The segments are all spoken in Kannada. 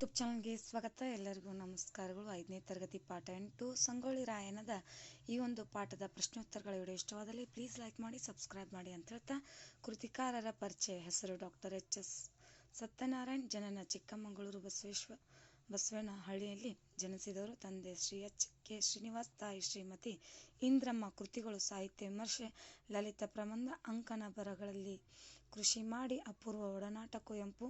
ಯೂಟ್ಯೂಬ್ ಚಾನಲ್ಗೆ ಸ್ವಾಗತ. ಎಲ್ಲರಿಗೂ ನಮಸ್ಕಾರಗಳು. ಐದನೇ ತರಗತಿ ಪಾಠ ಎಂಟು ಸಂಗೊಳ್ಳಿ ರಾಯನದ ಈ ಒಂದು ಪಾಠದ ಪ್ರಶ್ನೋತ್ತರಗಳ ವಿಡಿಯೋ ಇಷ್ಟವಾದಲ್ಲಿ ಪ್ಲೀಸ್ ಲೈಕ್ ಮಾಡಿ ಸಬ್ಸ್ಕ್ರೈಬ್ ಮಾಡಿ ಅಂತ ಹೇಳ್ತಾ ಕೃತಿಕಾರರ ಪರಿಚಯ. ಹೆಸರು ಡಾಕ್ಟರ್ ಎಚ್ ಎಸ್ ಸತ್ಯನಾರಾಯಣ್, ಜನನ ಚಿಕ್ಕಮಗಳೂರು ಬಸವೇಶ್ವ ಬಸವನಹಳ್ಳಿಯಲ್ಲಿ ಜನಿಸಿದವರು. ತಂದೆ ಶ್ರೀ ಎಚ್ ಕೆ ಶ್ರೀನಿವಾಸ್, ತಾಯಿ ಶ್ರೀಮತಿ ಇಂದ್ರಮ್ಮ. ಕೃತಿಗಳು ಸಾಹಿತ್ಯ ವಿಮರ್ಶೆ, ಲಲಿತ ಪ್ರಬಂಧ ಅಂಕನ ಬರಗಳಲ್ಲಿ ಕೃಷಿ ಮಾಡಿ, ಅಪೂರ್ವ ಒಡನಾಟ ಕುವೆಂಪು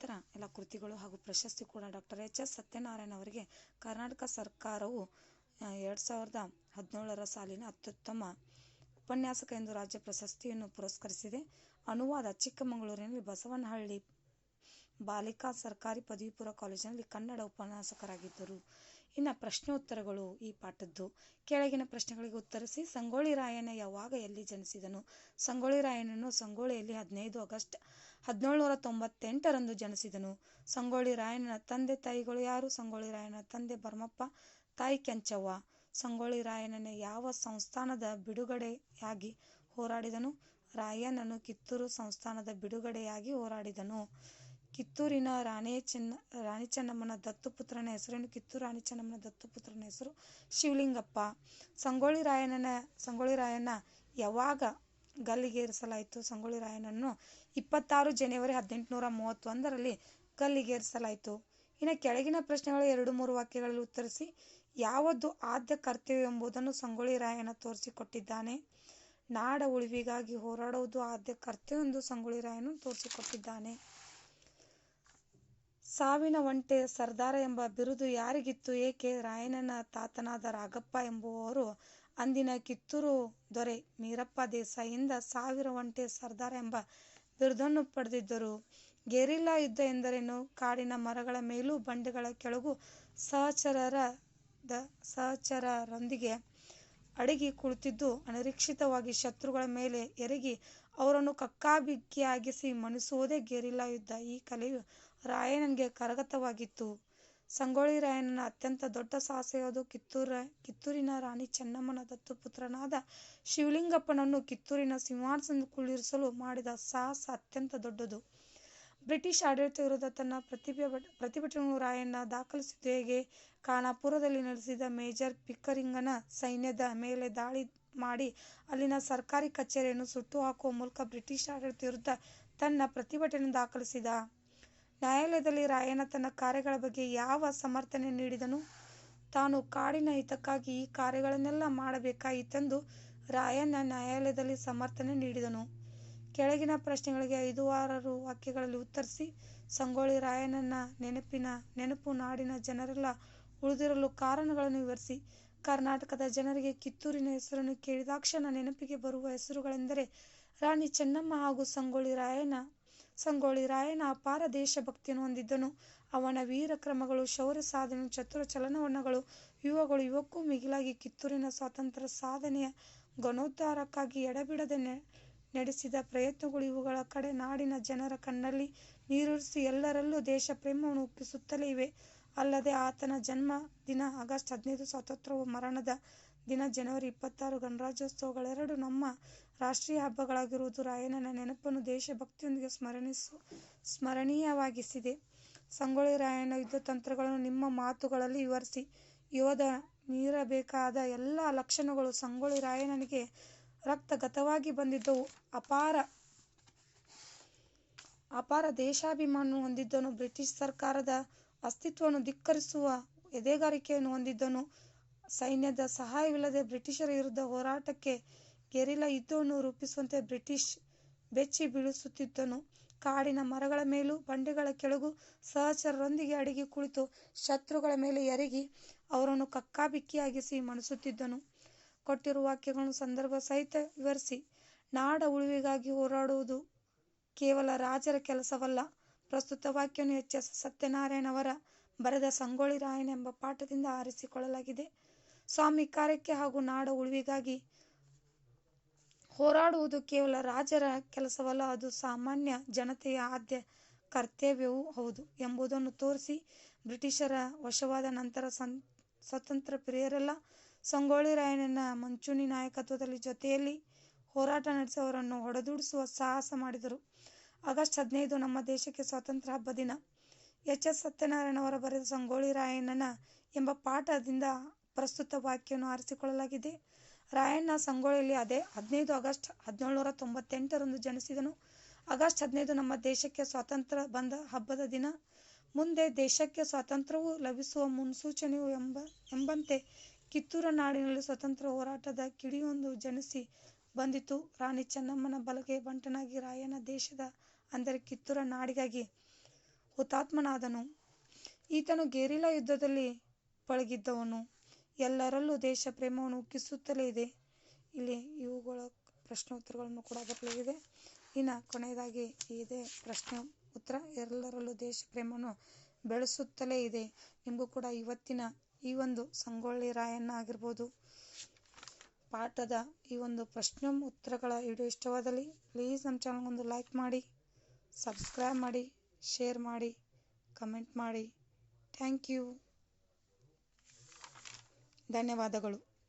ಥರ ಎಲ್ಲ ಕೃತಿಗಳು ಹಾಗೂ ಪ್ರಶಸ್ತಿ ಕೂಡ ಡಾಕ್ಟರ್ ಎಚ್ ಎಸ್ ಸತ್ಯನಾರಾಯಣ ಅವರಿಗೆ ಕರ್ನಾಟಕ ಸರ್ಕಾರವು ಎರಡು ಸಾವಿರದ ಹದಿನೇಳರ ಸಾಲಿನ ಅತ್ಯುತ್ತಮ ಉಪನ್ಯಾಸಕ ಎಂದು ರಾಜ್ಯ ಪ್ರಶಸ್ತಿಯನ್ನು ಪುರಸ್ಕರಿಸಿದೆ. ಅನುವಾದ ಚಿಕ್ಕಮಗಳೂರಿನಲ್ಲಿ ಬಸವನಹಳ್ಳಿ ಬಾಲಿಕಾ ಸರ್ಕಾರಿ ಪದವಿ ಪೂರ್ವ ಕಾಲೇಜಿನಲ್ಲಿ ಕನ್ನಡ ಉಪನ್ಯಾಸಕರಾಗಿದ್ದರು. ಇನ್ನು ಪ್ರಶ್ನೋತ್ತರಗಳು ಈ ಪಾಠದ್ದು. ಕೆಳಗಿನ ಪ್ರಶ್ನೆಗಳಿಗೆ ಉತ್ತರಿಸಿ ಸಂಗೊಳ್ಳಿ ರಾಯಣ್ಣ ಯಾವಾಗ ಎಲ್ಲಿ ಜನಿಸಿದನು? ಸಂಗೊಳ್ಳಿ ರಾಯಣ್ಣನು ಸಂಗೊಳ್ಳಿಯಲ್ಲಿ ಹದಿನೈದು ಆಗಸ್ಟ್ ಹದಿನೇಳುನೂರ ತೊಂಬತ್ತೆಂಟರಂದು ಜನಿಸಿದನು. ಸಂಗೊಳ್ಳಿ ರಾಯಣ್ಣನ ತಂದೆ ತಾಯಿಗಳು ಯಾರು? ಸಂಗೊಳ್ಳಿ ರಾಯಣ್ಣನ ತಂದೆ ಭರ್ಮಪ್ಪ ತಾಯಿ ಕೆಂಚವ್ವ. ಸಂಗೊಳ್ಳಿ ರಾಯಣ್ಣನ ಯಾವ ಸಂಸ್ಥಾನದ ಬಿಡುಗಡೆಯಾಗಿ ಹೋರಾಡಿದನು? ರಾಯಣ್ಣನು ಕಿತ್ತೂರು ಸಂಸ್ಥಾನದ ಬಿಡುಗಡೆಯಾಗಿ ಹೋರಾಡಿದನು. ಕಿತ್ತೂರಿನ ರಾಣಿ ಚೆನ್ನ, ರಾಣಿ ಚೆನ್ನಮ್ಮನ ದತ್ತುಪುತ್ರನ ಹೆಸರೇನು? ಕಿತ್ತೂರು ರಾಣಿ ಚೆನ್ನಮ್ಮನ ದತ್ತುಪುತ್ರನ ಹೆಸರು ಶಿವಲಿಂಗಪ್ಪ. ಸಂಗೊಳ್ಳಿ ರಾಯಣ್ಣನ, ಸಂಗೊಳ್ಳಿ ರಾಯಣ್ಣ ಯಾವಾಗ ಗಲ್ಲಿಗೇರಿಸಲಾಯಿತು? ಸಂಗೊಳ್ಳಿ ರಾಯಣ್ಣನ್ನು ಇಪ್ಪತ್ತಾರು ಜನವರಿ ಹದಿನೆಂಟುನೂರ ಮೂವತ್ತೊಂದರಲ್ಲಿ ಗಲ್ಲಿಗೇರಿಸಲಾಯಿತು. ಇನ್ನು ಕೆಳಗಿನ ಪ್ರಶ್ನೆಗಳು ಎರಡು ಮೂರು ವಾಕ್ಯಗಳಲ್ಲಿ ಉತ್ತರಿಸಿ ಯಾವದ್ದು ಆದ್ಯ ಕರ್ತವ್ಯ ಎಂಬುದನ್ನು ಸಂಗೊಳ್ಳಿ ರಾಯಣ್ಣ ತೋರಿಸಿಕೊಟ್ಟಿದ್ದಾನೆ. ನಾಡ ಉಳಿವಿಗಾಗಿ ಹೋರಾಡುವುದು ಆದ್ಯ ಕರ್ತವ್ಯ ಎಂದು ಸಂಗೊಳ್ಳಿ ರಾಯಣ್ಣ ತೋರಿಸಿಕೊಟ್ಟಿದ್ದಾನೆ. ಸಾವಿನ ಒಂಟೆ ಸರ್ದಾರ ಎಂಬ ಬಿರುದು ಯಾರಿಗಿತ್ತು? ಏಕೆ ರಾಯಣ್ಣನ ತಾತನಾದ ರಾಗಪ್ಪ ಎಂಬುವವರು ಅಂದಿನ ಕಿತ್ತೂರು ದೊರೆ ಮೀರಪ್ಪ ದೇಸಾಯಿಯಿಂದ ಸಾವಿರ ಒಂಟೆ ಸರ್ದಾರ ಎಂಬ ಬಿರುದನ್ನು ಪಡೆದಿದ್ದರು. ಗೆರಿಲ್ಲಾ ಯುದ್ಧ ಎಂದರೇನು? ಕಾಡಿನ ಮರಗಳ ಮೇಲೂ ಬಂಡೆಗಳ ಕೆಳಗೂ ಸಹಚರರ ದ ಸಹಚರರೊಂದಿಗೆ ಅಡಗಿ ಕುಳಿತಿದ್ದು ಅನಿರೀಕ್ಷಿತವಾಗಿ ಶತ್ರುಗಳ ಮೇಲೆ ಎರಗಿ ಅವರನ್ನು ಕಕ್ಕಾಬಿಕ್ಕಿಯಾಗಿಸಿ ಮಣಿಸುವುದೇ ಗೆರಿಲ್ಲಾ ಯುದ್ಧ. ಈ ಕಲೆಯು ರಾಯಣ್ಣನಿಗೆ ಕರಗತವಾಗಿತ್ತು. ಸಂಗೊಳ್ಳಿ ರಾಯಣ್ಣನ ಅತ್ಯಂತ ದೊಡ್ಡ ಸಾಹಸ ಯಾವುದು? ಕಿತ್ತೂರ, ಕಿತ್ತೂರಿನ ರಾಣಿ ಚೆನ್ನಮ್ಮನ ದತ್ತುಪುತ್ರನಾದ ಶಿವಲಿಂಗಪ್ಪನನ್ನು ಕಿತ್ತೂರಿನ ಸಿಂಹಾಸನ ಕುಳ್ಳಿರಿಸಲು ಮಾಡಿದ ಸಾಹಸ ಅತ್ಯಂತ ದೊಡ್ಡದು. ಬ್ರಿಟಿಷ್ ಆಡಳಿತ ವಿರುದ್ಧ ತನ್ನ ಪ್ರತಿಭೆ ಪ್ರತಿಭಟನೆಯನ್ನು ರಾಯಣ್ಣ ದಾಖಲಿಸಿದ್ದು ಹೇಗೆ? ಖಾನಾಪುರದಲ್ಲಿ ನಡೆಸಿದ ಮೇಜರ್ ಪಿಕ್ಕರಿಂಗನ ಸೈನ್ಯದ ಮೇಲೆ ದಾಳಿ ಮಾಡಿ ಅಲ್ಲಿನ ಸರ್ಕಾರಿ ಕಚೇರಿಯನ್ನು ಸುಟ್ಟು ಹಾಕುವ ಮೂಲಕ ಬ್ರಿಟಿಷ್ ಆಡಳಿತ ವಿರುದ್ಧ ತನ್ನ ಪ್ರತಿಭಟನೆ ದಾಖಲಿಸಿದ. ನ್ಯಾಯಾಲಯದಲ್ಲಿ ರಾಯನ ತನ್ನ ಕಾರ್ಯಗಳ ಬಗ್ಗೆ ಯಾವ ಸಮರ್ಥನೆ ನೀಡಿದನು? ತಾನು ಕಾಡಿನ ಹಿತಕ್ಕಾಗಿ ಈ ಕಾರ್ಯಗಳನ್ನೆಲ್ಲ ಮಾಡಬೇಕಾಯಿತೆಂದು ರಾಯಣ್ಣ ನ್ಯಾಯಾಲಯದಲ್ಲಿ ಸಮರ್ಥನೆ ನೀಡಿದನು. ಕೆಳಗಿನ ಪ್ರಶ್ನೆಗಳಿಗೆ ಐದು ಆರು ವಾಕ್ಯಗಳಲ್ಲಿ ಉತ್ತರಿಸಿ, ಸಂಗೊಳ್ಳಿ ನೆನಪಿನ ನೆನಪು ನಾಡಿನ ಜನರೆಲ್ಲ ಉಳಿದಿರಲು ಕಾರಣಗಳನ್ನು ವಿವರಿಸಿ. ಕರ್ನಾಟಕದ ಜನರಿಗೆ ಕಿತ್ತೂರಿನ ಹೆಸರನ್ನು ಕೇಳಿದಾಕ್ಷಣ ನೆನಪಿಗೆ ಬರುವ ಹೆಸರುಗಳೆಂದರೆ ರಾಣಿ ಚೆನ್ನಮ್ಮ ಹಾಗೂ ಸಂಗೊಳ್ಳಿ ರಾಯಣ್ಣ. ಸಂಗೊಳ್ಳಿ ರಾಯಣ್ಣ ಅಪಾರ ದೇಶಭಕ್ತಿಯನ್ನು ಹೊಂದಿದ್ದನು. ಅವನ ವೀರ ಕ್ರಮಗಳು, ಶೌರ್ಯ ಸಾಧನೆ, ಚತುರ ಚಲನವಲನಗಳು ಯುವಗಳು ಇವಕ್ಕೂ ಮಿಗಿಲಾಗಿ ಕಿತ್ತೂರಿನ ಸ್ವಾತಂತ್ರ್ಯ ಸಾಧನೆಯ ಘನೋದ್ಧಾರಕ್ಕಾಗಿ ಎಡಬಿಡದೆ ನಡೆಸಿದ ಪ್ರಯತ್ನಗಳು ಇವುಗಳ ಕಡೆ ನಾಡಿನ ಜನರ ಕಣ್ಣಲ್ಲಿ ನೀರುರಿಸಿ ಎಲ್ಲರಲ್ಲೂ ದೇಶ ಪ್ರೇಮವನ್ನು ಉಕ್ಕಿಸುತ್ತಲೇ ಇವೆ. ಅಲ್ಲದೆ ಆತನ ಜನ್ಮ ದಿನ ಆಗಸ್ಟ್ ಹದಿನೈದು ಸ್ವಾತಂತ್ರ್ಯವು ಮರಣದ ದಿನ ಜನವರಿ ಇಪ್ಪತ್ತಾರು ಗಣರಾಜ್ಯೋತ್ಸವಗಳೆರಡು ನಮ್ಮ ರಾಷ್ಟ್ರೀಯ ಹಬ್ಬಗಳಾಗಿರುವುದು ರಾಯಣ್ಣನ ನೆನಪನ್ನು ದೇಶಭಕ್ತಿಯೊಂದಿಗೆ ಸ್ಮರಣಿಸು, ಸ್ಮರಣೀಯವಾಗಿಸಿದೆ. ಸಂಗೊಳ್ಳಿ ರಾಯಣ್ಣ ಯುದ್ಧ ತಂತ್ರಗಳನ್ನು ನಿಮ್ಮ ಮಾತುಗಳಲ್ಲಿ ವಿವರಿಸಿ. ಯೋಧ ಮೀರಬೇಕಾದ ಎಲ್ಲ ಲಕ್ಷಣಗಳು ಸಂಗೊಳ್ಳಿ ರಾಯಣ್ಣನಿಗೆ ರಕ್ತಗತವಾಗಿ ಬಂದಿದ್ದವು. ಅಪಾರ ಅಪಾರ ದೇಶಾಭಿಮಾನವನ್ನು ಹೊಂದಿದ್ದನು. ಬ್ರಿಟಿಷ್ ಸರ್ಕಾರದ ಅಸ್ತಿತ್ವವನ್ನು ಧಿಕ್ಕರಿಸುವ ಎದೆಗಾರಿಕೆಯನ್ನು ಹೊಂದಿದ್ದನು. ಸೈನ್ಯದ ಸಹಾಯವಿಲ್ಲದೆ ಬ್ರಿಟಿಷರ ವಿರುದ್ಧ ಹೋರಾಟಕ್ಕೆ ಗೆರಿಲ ಯುದ್ಧವನ್ನು ರೂಪಿಸುವಂತೆ ಬ್ರಿಟಿಷ್ ಬೆಚ್ಚಿ ಬೀಳಿಸುತ್ತಿದ್ದನು. ಕಾಡಿನ ಮರಗಳ ಮೇಲೂ ಬಂಡೆಗಳ ಕೆಳಗೂ ಸಹಚರರೊಂದಿಗೆ ಅಡಗಿ ಕುಳಿತು ಶತ್ರುಗಳ ಮೇಲೆ ಎರಗಿ ಅವರನ್ನು ಕಕ್ಕಾಬಿಕ್ಕಿಯಾಗಿಸಿ ಮಣಿಸುತ್ತಿದ್ದನು. ಕೊಟ್ಟಿರುವ ವಾಕ್ಯಗಳನ್ನು ಸಂದರ್ಭ ಸಹಿತ ವಿವರಿಸಿ. ನಾಡ ಉಳಿವಿಗಾಗಿ ಹೋರಾಡುವುದು ಕೇವಲ ರಾಜರ ಕೆಲಸವಲ್ಲ. ಪ್ರಸ್ತುತ ವಾಕ್ಯವನ್ನು ಎಚ್ ಎಸ್ ಸತ್ಯನಾರಾಯಣ ಅವರ ಬರೆದ ಸಂಗೊಳ್ಳಿ ರಾಯಣ್ಣ ಎಂಬ ಪಾಠದಿಂದ ಆರಿಸಿಕೊಳ್ಳಲಾಗಿದೆ. ಸ್ವಾಮಿ ಕಾರ್ಯಕ್ಕೆ ಹಾಗೂ ನಾಡ ಉಳಿವಿಗಾಗಿ ಹೋರಾಡುವುದು ಕೇವಲ ರಾಜರ ಕೆಲಸವಲ್ಲ, ಅದು ಸಾಮಾನ್ಯ ಜನತೆಯ ಆದ್ಯ ಕರ್ತವ್ಯವೂ ಹೌದು ಎಂಬುದನ್ನು ತೋರಿಸಿ ಬ್ರಿಟಿಷರ ವಶವಾದ ನಂತರ ಸ್ವತಂತ್ರ ಪ್ರಿಯರೆಲ್ಲ ಸಂಗೊಳ್ಳಿ ರಾಯಣ್ಣನ ಮಂಚೂಣಿ ನಾಯಕತ್ವದಲ್ಲಿ ಜೊತೆಯಲ್ಲಿ ಹೋರಾಟ ನಡೆಸುವವರನ್ನು ಹೊಡೆದುಡಿಸುವ ಸಾಹಸ ಮಾಡಿದರು. ಆಗಸ್ಟ್ ಹದಿನೈದು ನಮ್ಮ ದೇಶಕ್ಕೆ ಸ್ವಾತಂತ್ರ್ಯ ಹಬ್ಬ ದಿನ. ಎಚ್ ಎಸ್ ಸತ್ಯನಾರಾಯಣ ಅವರ ಬರೆದ ಸಂಗೊಳ್ಳಿ ರಾಯಣ್ಣನ ಎಂಬ ಪಾಠದಿಂದ ಪ್ರಸ್ತುತ ವಾಕ್ಯವನ್ನು ಆರಿಸಿಕೊಳ್ಳಲಾಗಿದೆ. ರಾಯಣ್ಣ ಅದೇ ಹದಿನೈದು ಆಗಸ್ಟ್ ಹದಿನೇಳುನೂರ ತೊಂಬತ್ತೆಂಟರಂದು ಜನಿಸಿದನು. ಆಗಸ್ಟ್ ಹದಿನೈದು ನಮ್ಮ ದೇಶಕ್ಕೆ ಸ್ವಾತಂತ್ರ್ಯ ಬಂದ ಹಬ್ಬದ ದಿನ. ಮುಂದೆ ದೇಶಕ್ಕೆ ಸ್ವಾತಂತ್ರ್ಯವು ಲಭಿಸುವ ಮುನ್ಸೂಚನೆಯು ಎಂಬ, ಎಂಬಂತೆ ಕಿತ್ತೂರ ನಾಡಿನಲ್ಲಿ ಸ್ವಾತಂತ್ರ್ಯ ಹೋರಾಟದ ಕಿಡಿಯೊಂದು ಜನಿಸಿ ಬಂದಿತು. ರಾಣಿ ಚೆನ್ನಮ್ಮನ ಬಲಗೆ ಬಂಟನಾಗಿ ರಾಯಣ್ಣ ದೇಶದ, ಅಂದರೆ ಕಿತ್ತೂರ ನಾಡಿಗಾಗಿ ಹುತಾತ್ಮನಾದನು. ಈತನು ಗೆರಿಲ್ಲಾ ಯುದ್ಧದಲ್ಲಿ ಪಳಗಿದ್ದವನು. ಎಲ್ಲರಲ್ಲೂ ದೇಶ ಪ್ರೇಮವನ್ನು ಉಕ್ಕಿಸುತ್ತಲೇ ಇದೆ. ಇಲ್ಲಿ ಇವುಗಳ ಪ್ರಶ್ನೋತ್ತರಗಳನ್ನು ಕೂಡ ಬರಲಿದೆ ಇನ್ನು ಕೊನೆಯದಾಗಿ ಇದೆ ಪ್ರಶ್ನೆ ಉತ್ತರ. ಎಲ್ಲರಲ್ಲೂ ದೇಶ ಪ್ರೇಮವನ್ನು ಬೆಳೆಸುತ್ತಲೇ ಇದೆ. ನಿಮಗೂ ಕೂಡ ಇವತ್ತಿನ ಈ ಒಂದು ಸಂಗೊಳ್ಳಿ ರಾಯಣ್ಣ ಆಗಿರ್ಬೋದು. ಪಾಠದ ಈ ಒಂದು ಪ್ರಶ್ನೆ ಉತ್ತರಗಳ ವಿಡಿಯೋ ಇಷ್ಟವಾದಲ್ಲಿ ಪ್ಲೀಸ್ ನಮ್ಮ ಚಾನಲ್ಗೊಂದು ಲೈಕ್ ಮಾಡಿ, ಸಬ್ಸ್ಕ್ರೈಬ್ ಮಾಡಿ, ಶೇರ್ ಮಾಡಿ, ಕಮೆಂಟ್ ಮಾಡಿ. Thank you. ಧನ್ಯವಾದಗಳು.